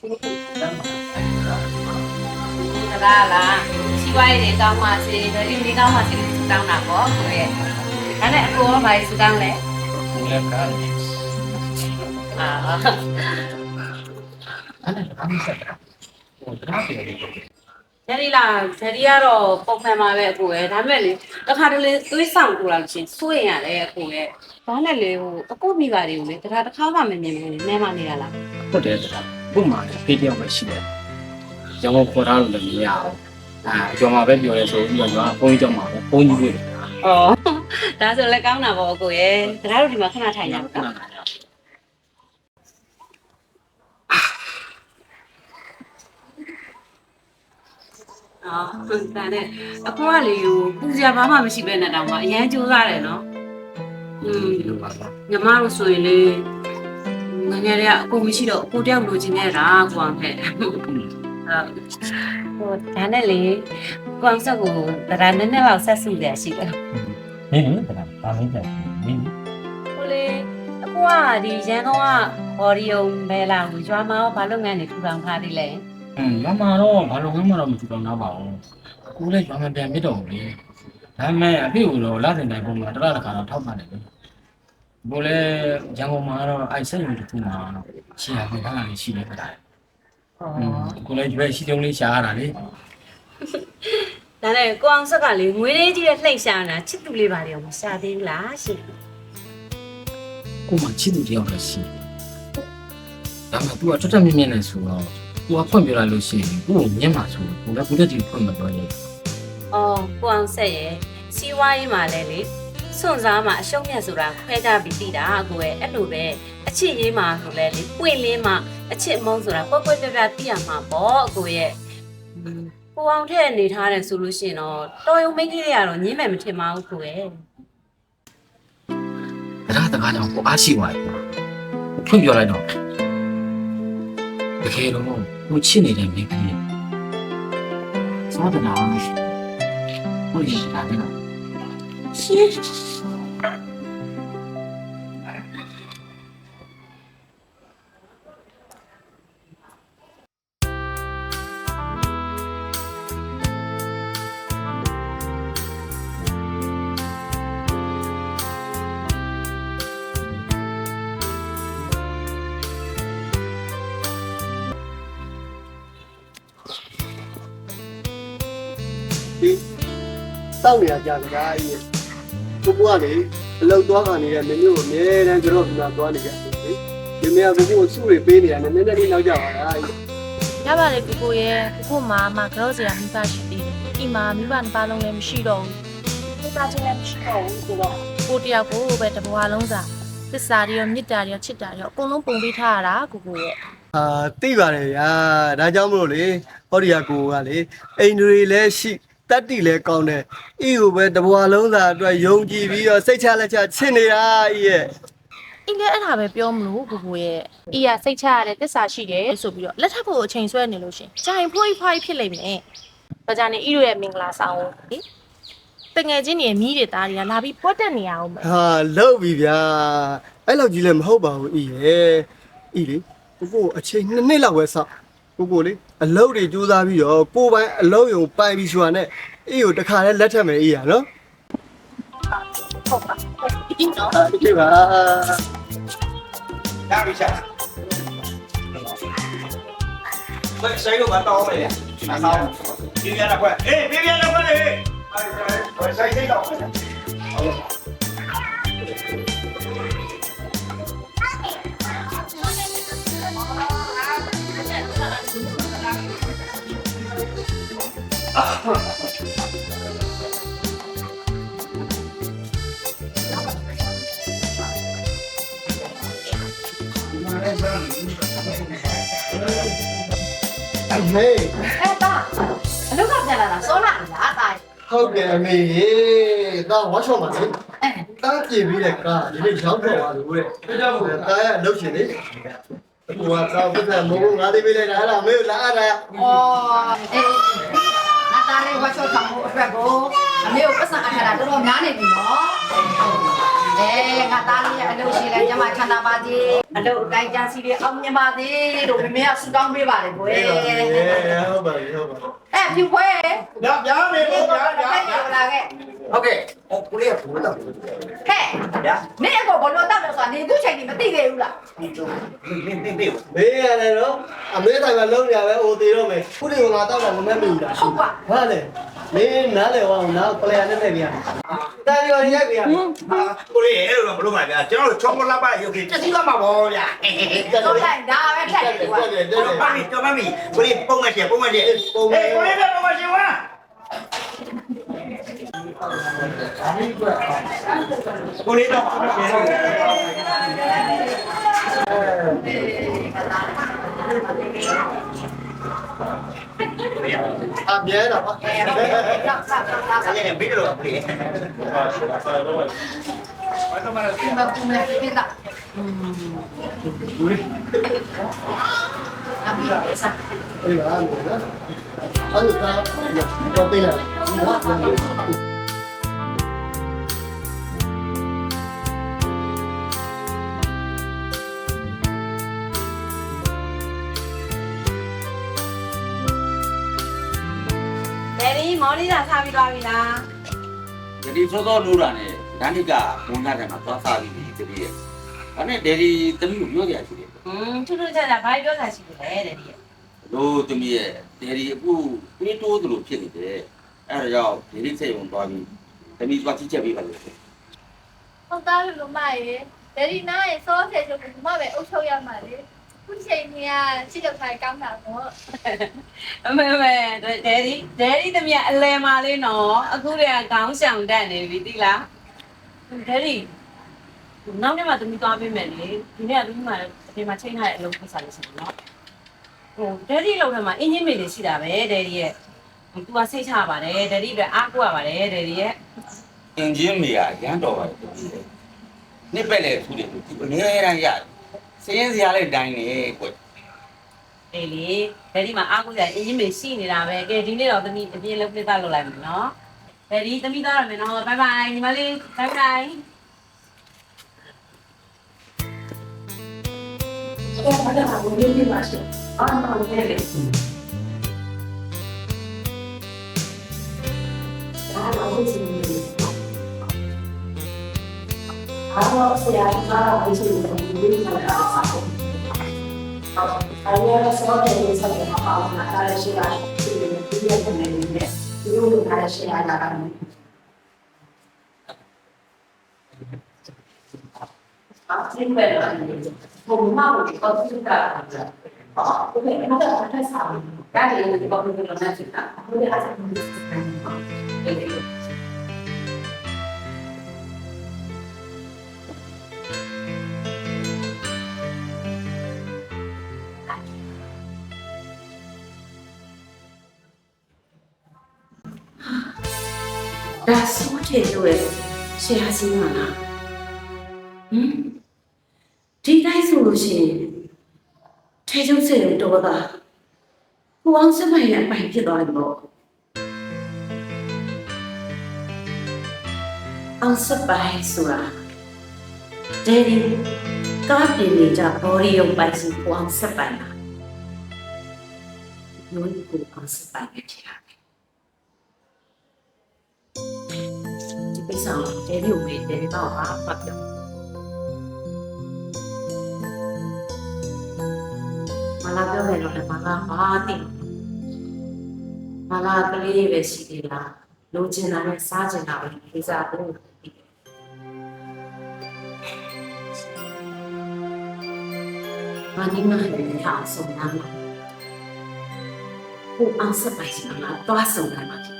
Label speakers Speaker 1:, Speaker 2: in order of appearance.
Speaker 1: ဒါလားစီးပွားရေးတွေကောင်းမှစေဒရီတွေကောင်းမှစေလို့စတောင်းတာပေါ့ကိုရဲ့ဒါနဲ့အကိုရောဘာစတောင်းလဲ
Speaker 2: ဘယ်လဲကားလဲ
Speaker 1: အာ
Speaker 2: အဲ့ဒါဘာမှဆက်တာဟိုတရားပြေတယ်
Speaker 1: ဒရီလားဒရီကတော့ပုံမှန်ပါပဲအကိုရဲ့ဒါပေမဲ့လေတစ်ခါတလေသွေးဆောင်တူလာလို့ရှင်စိုးရင်ရတယ်အကိုရဲ့ဘာနဲ့လေဟိုအကိုမိပါတွေကိုလေတခါတစ်ခါမှမမြင်ဘူးနဲမနေတာလား
Speaker 2: ဟုတ်တယ်တရား ဘုမာဖေးတယောက်ပဲရှိတယ်ရောင်းခေါ်ထားလို့လည်းမရအောင်အာကျော်မှာပဲပြောရဲဆိုပြီးတော့ဘုန်းကြီးကျော်မှာပဲဘုန်းကြီးတွေ့တယ်
Speaker 1: ဩဒါဆိုလည်းကောင်းတာပေါ့အကိုရဲ့ဒါတို့ဒီမှာခဏထိုင်ကြပါ
Speaker 2: ခဏခဏ
Speaker 1: အော်ဒါနဲ့အကွာလေးကိုပူစရာဘာမှမရှိပဲနဲ့တောင်မှအရန်ကြိုးစားတယ်နော်อืม
Speaker 2: ဒီလိုပါပါ
Speaker 1: ညီမတို့ဆိုရင်လေ ငငယ်တွေကအကိုမရှိတော့အကိုတယောက်လိုချင်နေတာကွာခဲ့ဟုတ်ဟိုဒါနဲ့လေကွန်ဆက်ကိုဒါနည်းနည်းလောက်ဆက်စုရရှိတယ်
Speaker 2: နေနေတရားဘာမင်းကြနေနေ
Speaker 1: ဟိုလေအကိုကဒီရန်ကုန်ကဘော်ဒီယုံပဲလာကိုရွာမှာဘာလုပ်ငန်းတွေထူထောင်ထားသေးလဲ
Speaker 2: อืมမမတော့ဘာလို့မှမတော့မထူတော့နားပါဘူးကိုလည်းဘာမှပြန်မတော့ဘူးလေဒါပေမဲ့အဖေကတော့လာတဲ့တိုင်းပုံမှာတရတခါတော့ထောက်ပါတယ်လေ ဘိုးလည်းရန်ကုန်မှာတော့အိုက်ဆက်ရုံတစ်ခုမှာတော့ရှင်းရခွင့်ထားတာလေးရှိတယ်ခါတယ်
Speaker 1: ဟော
Speaker 2: อืมကိုလည်းရွေးရှိတုံးလေးရှားရတာလေ
Speaker 1: ဒါနဲ့ကိုအောင်ဆက်ကလေငွေလေးကြီးတဲ့လှိမ့်ရှာတာချစ်သူလေးပါလေမရှာသေးဘူးလားရှင်
Speaker 2: ကိုမှချစ်သူတယောက်လည်းရှိတယ်ဒါမှ तू ကတွတ်တက်မြင့်မြင့်နဲ့ဆိုတော့ तू ကဖွင့်ပြလိုက်လို့ရှိရင်ကိုကိုညက်မှာဆိုကိုလည်းကိုတက်ကြီးဖွင့်မတော့ရဲ့
Speaker 1: ။အော်ကိုအောင်ဆက်ရဲ့စီးဝါးရေးမှာလဲလေ စွန့်စားမှာအရှုံးမြတ်ဆိုတာခွဲကြပြီးသိတာကိုရဲ့အဲ့လိုပဲအချစ်ရေးမှာဆိုလဲလေပွင့်လင်းမှာအချစ်မုန်းဆိုတာပွဲပွဲပြပြသိရမှာပေါ့ကိုရဲ့อืมကိုအောင်ထက်နေထားတယ်ဆိုလို့ရှိရင်တော့တော်ရုံမိန်းကလေးတွေကတော့ညင်းမယ်မထင်ပါဘူးကိုရဲ့
Speaker 2: တရားတကားကြောင့်ကိုအားရှိသွားတယ်ဖွင့်ပြလိုက်တော့တကယ်တော့ကိုချစ်နေတဲ့မိန်းကလေးစောဒနာဟုတ်တယ် ဒါလည်း
Speaker 1: ရှင်
Speaker 3: တောက် နေရကြတယ်ဒါကြီးကိုဘွားလေအလောက်သွားခံနေတဲ့မင်းမျိုးကိုအမြဲတမ်းကြောတော့ဒီမှာသွားနေကြတယ်လေဒီမင်းကကိုကိုစုတွေပေးနေရတယ်နည်းနည်းလေးနောက်ကြပါလားကြီး
Speaker 4: ရပါတယ်ကိုကိုရဲ့ကိုကိုမှာမကြောက်စရာမိသားရှိသေးတယ်။ဒီမှာမိဘနှစ်ပါးလုံးလည်းမရှိတော့ဘူး။မိသားချင်းလည်းမရှိတော့ဘူးဆိုတော့ကိုတယောက်ကိုပဲတစ်ဘဝလုံးစာသစ္စာတွေရောမေတ္တာတွေရောချစ်တာတွေရောအကုန်လုံးပုံပေးထားရတာကိုကိုရဲ့
Speaker 3: အာသိပါတယ်ဗျာဒါကြောင့်မလို့လေဟောဒီယာကိုကလေအိမ်တွေလည်းရှိ တတ်တိလည်းကောင်းတယ်အီကိုပဲတဘွားလုံးစာအတွက်ယုံကြည်ပြီးတော့စိတ်ချလက်ချချစ်နေတာအီရဲ့
Speaker 4: အင်းလည်းအဲ့ဒါပဲပြောမလို့ကိုကိုရဲ့အီရစိတ်ချရတဲ့သစ္စာရှိတယ်ဆိုပြီးတော့လက်ထပ်ဖို့အချိန်ဆွဲနေလို့ရှင်ဂျိုင်ဖွိုးဖွိုးဖြစ်လိမ့်မယ်။ဒါကြောင့်နေအီတို့ရဲ့မင်္ဂလာဆောင်ကိုတငယ်ချင်းတွေမိတွေသားတွေကလာပြီးပွက်တက်နေရအောင်မယ်
Speaker 3: ဟာလောက်ပြီဗျာအဲ့လောက်ကြီးလည်းမဟုတ်ပါဘူးအီရဲ့အီလေကိုကိုအချိန်နှစ်နှစ်လောက်ပဲစောင့် ကိုကိုလေအလုပ်တွေကြိုးစားပြီးတော့ကိုယ်ပိုင်အလုပ်ယုံပိုင်ပြီးဆိုတာနဲ့အီကိုတခါလဲလက်ထပ်မယ်အီရနော်
Speaker 4: ဟုတ်ပါဒီတော့
Speaker 3: ဟုတ်ကဲ့ပါ
Speaker 5: ရပြီရှာဘယ်ဆိုင်လို့မတော်မယ်အဆောင်ပြင်းရတာခွဲအေးပြင်းရတာခွဲလေဘယ်ဆိုင်ဆိုင်တော့
Speaker 3: အမေ
Speaker 1: အဲ့ဒါအလုပ်ကပြန်လာတာစောလာလားတာ
Speaker 3: ဟုတ်ကဲ့အမေရေဒါဝါရှော့မှာလေတားပြင်ပြီးတဲ့ကားဒီနေ့ရောက်တော့ပါလို့တဲ့ပြကြဖို့တားရအလုပ်ရှင်လေဟိုကတော့ပြဿနာမဟုတ်ငါသေးပေးလိုက်တာအဲ့ဒါမေလာအားတာ
Speaker 6: အော်အေးငါသားလေးဝတ်ချောဆောင်ဖို့အတွက်ကိုအမေကိုပတ်စံအခါတာတော်တော်များနေပြီနော် အဲငါသားလေးရဲ့အလုပ်ရှိလဲကျမချမ်းသာပါစေအလုပ်အတိုင်းကြစီလေးအောင်မြင်ပါစေလို့မမေကဆုတောင်းပေးပါလေကိုယ်
Speaker 3: ဟုတ်ပါပြီဟုတ်ပါပြီ
Speaker 6: အဲဖြူခွဲ
Speaker 5: ညညမေကိုညညည
Speaker 6: လာခဲ့
Speaker 5: ဟုတ်ကဲ့ဟိုကိုလေးကဘူးတော့
Speaker 6: ဟဲ့နေအကောဘလို့တောက်လို့ဆိုတာနေသူ့ချိန်ကြီးမသိသေးဘူးလား
Speaker 5: ဒီတော့ဒီဒီဒီ
Speaker 3: မေးရတယ်နော်အမေတိုင်းမှာလုံးနေရပဲအိုသေးတော့မယ်ခုဒီကငါတော့မမမီတာ
Speaker 6: ဟုတ်ပါ
Speaker 3: ဟာလေမင်း နားလေဝအောင်နားပလေယာနဲ့နဲ့ပြန်တာရီရောရိုက်ပြန်
Speaker 5: ဟာကိုလေးအဲ့လိုတော့မလုပ်ပါဗျာကျွန်တော်တို့ချောကလက်ပါရုပ်ကြီးတက်စီသွားမှာပေါ့ဗျာ
Speaker 6: တော့လိုက်ဒါပဲထက်တယ်ကွာ
Speaker 3: တယ်တယ်
Speaker 5: ကျွန်တော်ပါပြီကျွန်တော်ပါပြီကိုလေးပုံမရှိပုံမရှိအေးကိုလေးကပုံမရှိဝါကိုလေးတော့ပုံမ ရှိ
Speaker 3: အမြဲတော့
Speaker 6: အဲဟုတ်ကဲ့ရောက်စားစားစား
Speaker 5: အဲ့ဒါပြီးတော့ကိုလေး
Speaker 6: ဒီမှာကူမယ်ပြင်တာအမေစား
Speaker 3: အေးပါမယ်နော်အဲ့ဒါတော့ပေးလို
Speaker 1: မော်လီသာစားပြီးသွားပြီလား
Speaker 7: ဒီစောစောနိုးတာနဲ့ဒန်နိကဝန်သားတယ်မှာသွားစားပြီးပြီတပည့်ရဲ့။ဒါနဲ့ဒယ်ဒီတမီးကိုပြောကြရရှိတယ်
Speaker 1: อืมထူးထူးခြားခြားဘာပြောတာရှိလဲဒယ်ဒီရဲ့။
Speaker 7: လို့တမီးရဲ့ဒယ်ဒီအခုပြေးတိုးသလိုဖြစ်နေတယ်။အဲဒါကြောင့်ဒယ်ဒီစိတ်ဝင်သွားပြီးတမီးသွားကြည့်ချက်ပေးပါလို့
Speaker 8: ဟုတ်သားလို့လို့မရေဒယ်ဒီနားရဲ့စောဆယ်ချုပ်ကမပဲအုပ်ချုပ်ရမှာလေ ခုချိန်ကြီးကချစ်တော့ထိုင်ကောင်းတာပေါ့
Speaker 1: အမေမေဒယ်ဒီဒယ်ဒီတမီးအလဲမာလေးနော်အခုတည်းကခေါင်းရှောင်တက်နေပြီတိလားဒယ်ဒီနောက်နေ့မှတမီးသွားပေးမယ်လေဒီနေ့ကတမီးမှဒီမှာချိန်ထားတဲ့အလုပ်ကိစ္စလေးရှိတယ်နော်ဟိုဒယ်ဒီလောက်ထဲမှာအင်ဂျင်မေလေးရှိတာပဲဒယ်ဒီရဲ့သူကစိတ်ချပါတယ်ဒယ်ဒီအတွက်အားကိုးရပါတယ်ဒယ်ဒီရဲ့။
Speaker 7: အင်ဂျင်မေကရမ်းတော်ပါတယ်တမီးရဲ့။နှစ်ပက်လေထူတယ်သူအနည်းတန်းရတယ်။ စရင်စရာလေးတိုင်းနေကွ။
Speaker 1: အေးလေဒယ်ဒီမှာအားကိုးကြအင်ဂျင်မေရှိနေတာပဲကဲဒီနေ့တော့သမီးအပြင်းလုံးပြသလုပ်လိုက်မယ်နော်ဒယ်ဒီသမီးသားရမယ်နော်ဘိုင်ဘိုင်ညီမလေးဘိုင်ဘိုင် ဒါဆိုတဲ့လို့ရဆရာ စီမလားဟမ်ဒီတိုင်းဆိုလို့ရှိရင်ထဲကျုပ်စေတော့တာကိုအောင်စမိုင်ရဲ့အပိုင်ဖြစ်သွားတယ်ပေါ့အောင်စပိုင်ဆိုတာဒယ်ဒီကားပြင်နေကြဘော်ရီယုံပိုင်စီကိုအောင်စပိုင်လားယုံကိုအောင်စပိုင်ရဲ့တရားဒီကိ စ္စကိုတဲလေးကိုမေးတဲလေးတော့ဟာဖတ်ပြောမလာပြောမယ်တော့လည်းမလာပါတိမလာကလေးပဲရှိသေးလားလိုချင်တာနဲ့စားချင်တာပဲကိစ္စကိုမနီမဟန်ရအောင်ဆုံးနာမှာကိုအောင်စပိုင်စမှာတော့ဆုံးနာမှာဖြစ်တယ်